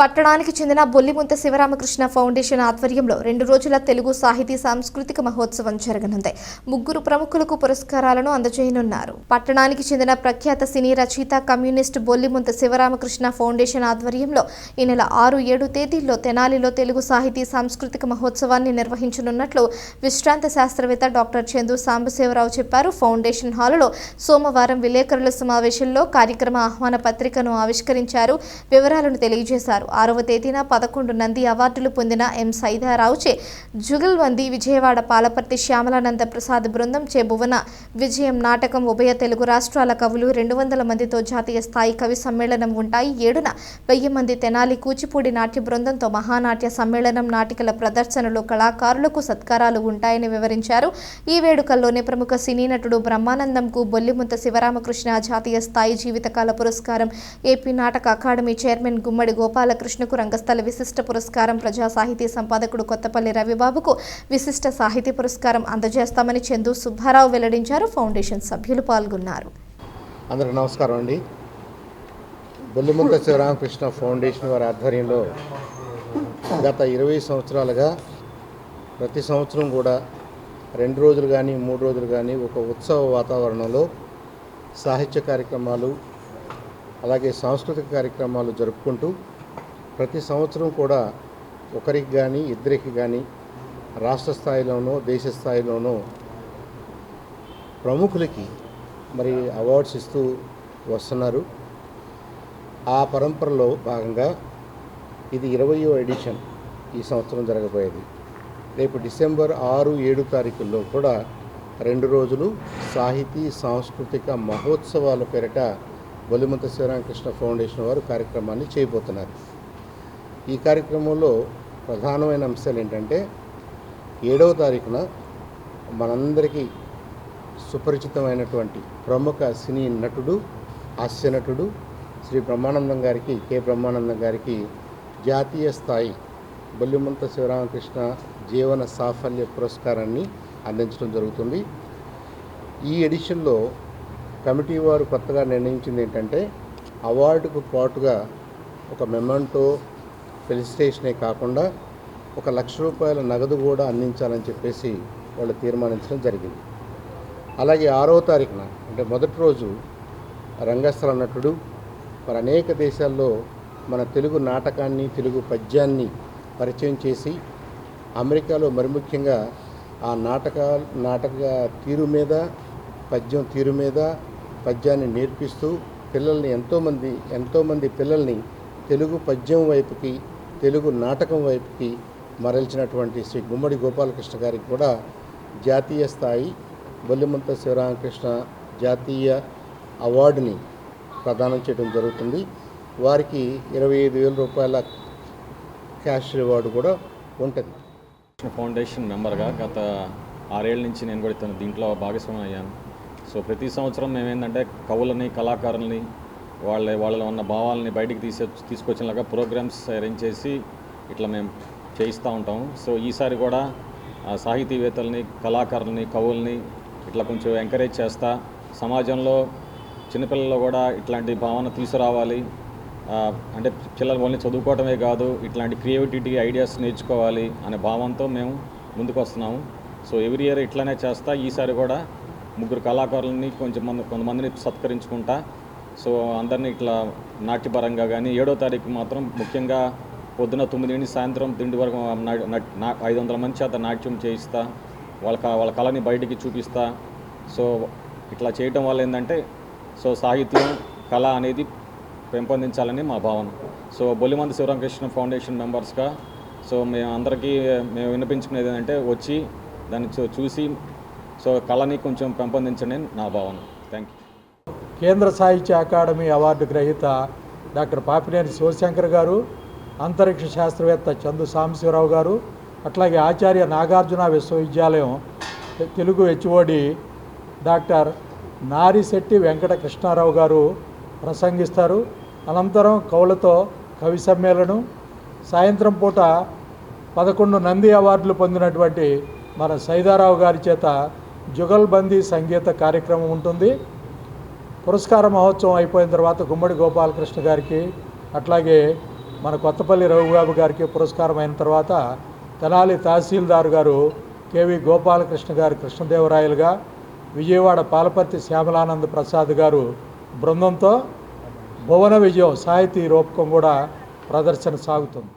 పట్టణానికి చెందిన బొల్లిముంత శివరామకృష్ణ ఫౌండేషన్ ఆధ్వర్యంలో రెండు రోజుల తెలుగు సాహితీ సాంస్కృతిక మహోత్సవం జరగనుంది. ముగ్గురు ప్రముఖులకు పురస్కారాలను అందజేయనున్నారు. పట్టణానికి చెందిన ప్రఖ్యాత సినీ రచయిత కమ్యూనిస్ట్ బొల్లిముంత శివరామకృష్ణ ఫౌండేషన్ ఆధ్వర్యంలో ఈ నెల ఆరు ఏడు తేదీల్లో తెనాలిలో తెలుగు సాహితీ సాంస్కృతిక మహోత్సవాన్ని నిర్వహించనున్నట్లు విశ్రాంత శాస్త్రవేత్త డాక్టర్ చందు సాంబశివరావు చెప్పారు. ఫౌండేషన్ హాలులో సోమవారం విలేకరుల సమావేశంలో కార్యక్రమ ఆహ్వాన పత్రికను ఆవిష్కరించారు. వివరాలను తెలియజేశారు. ఆరవ తేదీన పదకొండు నంది అవార్డులు పొందిన ఎం సైదారావుచే జుగల్బంది విజయవాడ పాలపర్తి శ్యామలానంద ప్రసాద్ బృందం చే భువన విజయం నాటకం ఉభయ తెలుగు రాష్ట్రాల కవులు రెండు వందల మందితో జాతీయ స్థాయి కవి సమ్మేళనం ఉంటాయి. ఏడున వెయ్యి మంది తెనాలి కూచిపూడి నాట్య బృందంతో మహానాట్య సమ్మేళనం నాటికల ప్రదర్శనలు కళాకారులకు సత్కారాలు ఉంటాయని వివరించారు. ఈ వేడుకల్లోనే ప్రముఖ సినీ నటుడు బ్రహ్మానందంకు బొల్లిముంత శివరామకృష్ణ జాతీయ స్థాయి జీవితకాల పురస్కారం. ఏపీ నాటక అకాడమీ చైర్మన్ గుమ్మడి గోపాల గోపాలకృష్ణకు రంగస్థల విశిష్ట పురస్కారం ప్రజా సాహితీ సంపాదకుడు కొత్తపల్లి రవిబాబుకు విశిష్ట సాహితీ పురస్కారం అందజేస్తామని చందు సుబ్బారావు వెల్లడించారు. ఫౌండేషన్ సభ్యులు పాల్గొన్నారు. అందరికి నమస్కారం అండి. బొల్లిముద్ద శివరామకృష్ణ ఫౌండేషన్ వారి ఆధ్వర్యంలో గత ఇరవై సంవత్సరాలుగా ప్రతి సంవత్సరం కూడా రెండు రోజులు కానీ మూడు రోజులు కానీ ఒక ఉత్సవ వాతావరణంలో సాహిత్య కార్యక్రమాలు అలాగే సాంస్కృతిక కార్యక్రమాలు జరుపుకుంటూ ప్రతి సంవత్సరం కూడా ఒకరికి కానీ ఇద్దరికి కానీ రాష్ట్ర స్థాయిలోనో దేశ స్థాయిలోనో ప్రముఖులకి మరి అవార్డ్స్ ఇస్తూ వస్తున్నారు. ఆ పరంపరలో భాగంగా ఇది ఇరవయో ఎడిషన్ ఈ సంవత్సరం జరగబోయేది. రేపు డిసెంబర్ ఆరు ఏడు తారీఖుల్లో కూడా రెండు రోజులు సాహితీ సాంస్కృతిక మహోత్సవాల పేరిట బొలిమంత శివరామకృష్ణ ఫౌండేషన్ వారు కార్యక్రమాన్ని చేయబోతున్నారు. ఈ కార్యక్రమంలో ప్రధానమైన అంశాలు ఏంటంటే ఏడవ తారీఖున మనందరికీ సుపరిచితమైనటువంటి ప్రముఖ సినీ నటుడు హాస్య నటుడు శ్రీ బ్రహ్మానందం గారికి కె. బ్రహ్మానందం గారికి జాతీయ స్థాయి బొల్లిమంత శివరామకృష్ణ జీవన సాఫల్య పురస్కారాన్ని అందించడం జరుగుతుంది. ఈ ఎడిషన్లో కమిటీ వారు కొత్తగా నిర్ణయించింది ఏంటంటే అవార్డుకు పాటుగా ఒక మెమంటో ఫెలిసిటేషనే కాకుండా ఒక లక్ష రూపాయల నగదు కూడా అందించాలని చెప్పేసి వాళ్ళు తీర్మానించడం జరిగింది. అలాగే ఆరో తారీఖున అంటే మొదటి రోజు రంగస్థల నటుడు మరి అనేక దేశాల్లో మన తెలుగు నాటకాన్ని తెలుగు పద్యాన్ని పరిచయం చేసి అమెరికాలో మరి ముఖ్యంగా ఆ నాటక నాటక తీరు మీద పద్యం తీరు మీద పద్యాన్ని నేర్పిస్తూ పిల్లల్ని ఎంతోమంది ఎంతోమంది పిల్లల్ని తెలుగు పద్యం వైపుకి తెలుగు నాటకం వైపుకి మరల్చినటువంటి శ్రీ గుమ్మడి గోపాలకృష్ణ గారికి కూడా జాతీయ స్థాయి బొల్లిమంత శివరామకృష్ణ జాతీయ అవార్డుని ప్రదానం చేయడం జరుగుతుంది. వారికి ఇరవై ఐదు వేల రూపాయల క్యాష్ రివార్డు కూడా ఉంటుంది. ఫౌండేషన్ మెంబర్గా గత ఆరేళ్ళ నుంచి నేను కూడా దీంట్లో భాగస్వామి అయ్యాను. సో ప్రతి సంవత్సరం మేమేంటంటే కవులని కళాకారులని వాళ్ళ వాళ్ళలో ఉన్న భావాలని బయటికి తీసే తీసుకొచ్చినలాగా ప్రోగ్రామ్స్ అరేంజ్ చేసి ఇట్లా మేము చేయిస్తూ ఉంటాం సో ఈసారి కూడా సాహితీవేత్తల్ని కళాకారుల్ని కవుల్ని ఇట్లా కొంచెం ఎంకరేజ్ చేస్తా. సమాజంలో చిన్నపిల్లల్లో కూడా ఇట్లాంటి భావన తీసుకురావాలి. అంటే పిల్లలు ఓన్లీ చదువుకోవటమే కాదు ఇట్లాంటి క్రియేటివిటీ ఐడియాస్ నేర్చుకోవాలి అనే భావంతో మేము ముందుకు వస్తున్నాము. సో ఎవ్రీ ఇయర్ ఇట్లానే చేస్తా. ఈసారి కూడా ముగ్గురు కళాకారులని కొంచెం మంది కొంతమందిని సత్కరించుకుంటా. సో అందరినీ ఇట్లా నాట్యపరంగా కానీ ఏడో తారీఖు మాత్రం ముఖ్యంగా పొద్దున తొమ్మిది నుండి సాయంత్రం తిండి వరకు నా- ఐదు వందల మంది చేత నాట్యం చేయిస్తా వాళ్ళ వాళ్ళ కళని బయటికి చూపిస్తా. సో ఇట్లా చేయటం వల్ల ఏంటంటే సో సాహిత్యం కళ అనేది పెంపొందించాలని మా భావన. సో బొలిమంది శివరామకృష్ణ ఫౌండేషన్ మెంబర్స్గా సో మేము అందరికీ మేము వినిపించుకునేది ఏంటంటే వచ్చి దాన్ని చూసి సో కళని కొంచెం పెంపొందించండి నా భావన. Thank you Kendra Sahitya academy award గ్రహీత డాక్టర్ పాపినేని శివశంకర్ గారు అంతరిక్ష శాస్త్రవేత్త చందు సాంబశివరావు గారు అట్లాగే ఆచార్య నాగార్జున విశ్వవిద్యాలయం తెలుగు హెచ్ఓడి డాక్టర్ నారిశెట్టి వెంకట కృష్ణారావు గారు ప్రసంగిస్తారు. అనంతరం కవులతో కవి సమ్మేళనం సాయంత్రం పూట పదకొండు నంది అవార్డులు పొందినటువంటి మన సైదారావు గారి చేత జుగల్బందీ సంగీత కార్యక్రమం ఉంటుంది. పురస్కార మహోత్సవం అయిపోయిన తర్వాత గుమ్మడి గోపాలకృష్ణ గారికి అట్లాగే మన కొత్తపల్లి రఘుబాబు గారికి పురస్కారం అయిన తర్వాత తెనాలి తహసీల్దార్ గారు కేవి గోపాలకృష్ణ గారు కృష్ణదేవరాయలుగా విజయవాడ పాలపర్తి శ్యామలానంద ప్రసాద్ గారు బృందంతో భువన విజయం సాహితీ రూపకం కూడా ప్రదర్శన సాగుతుంది.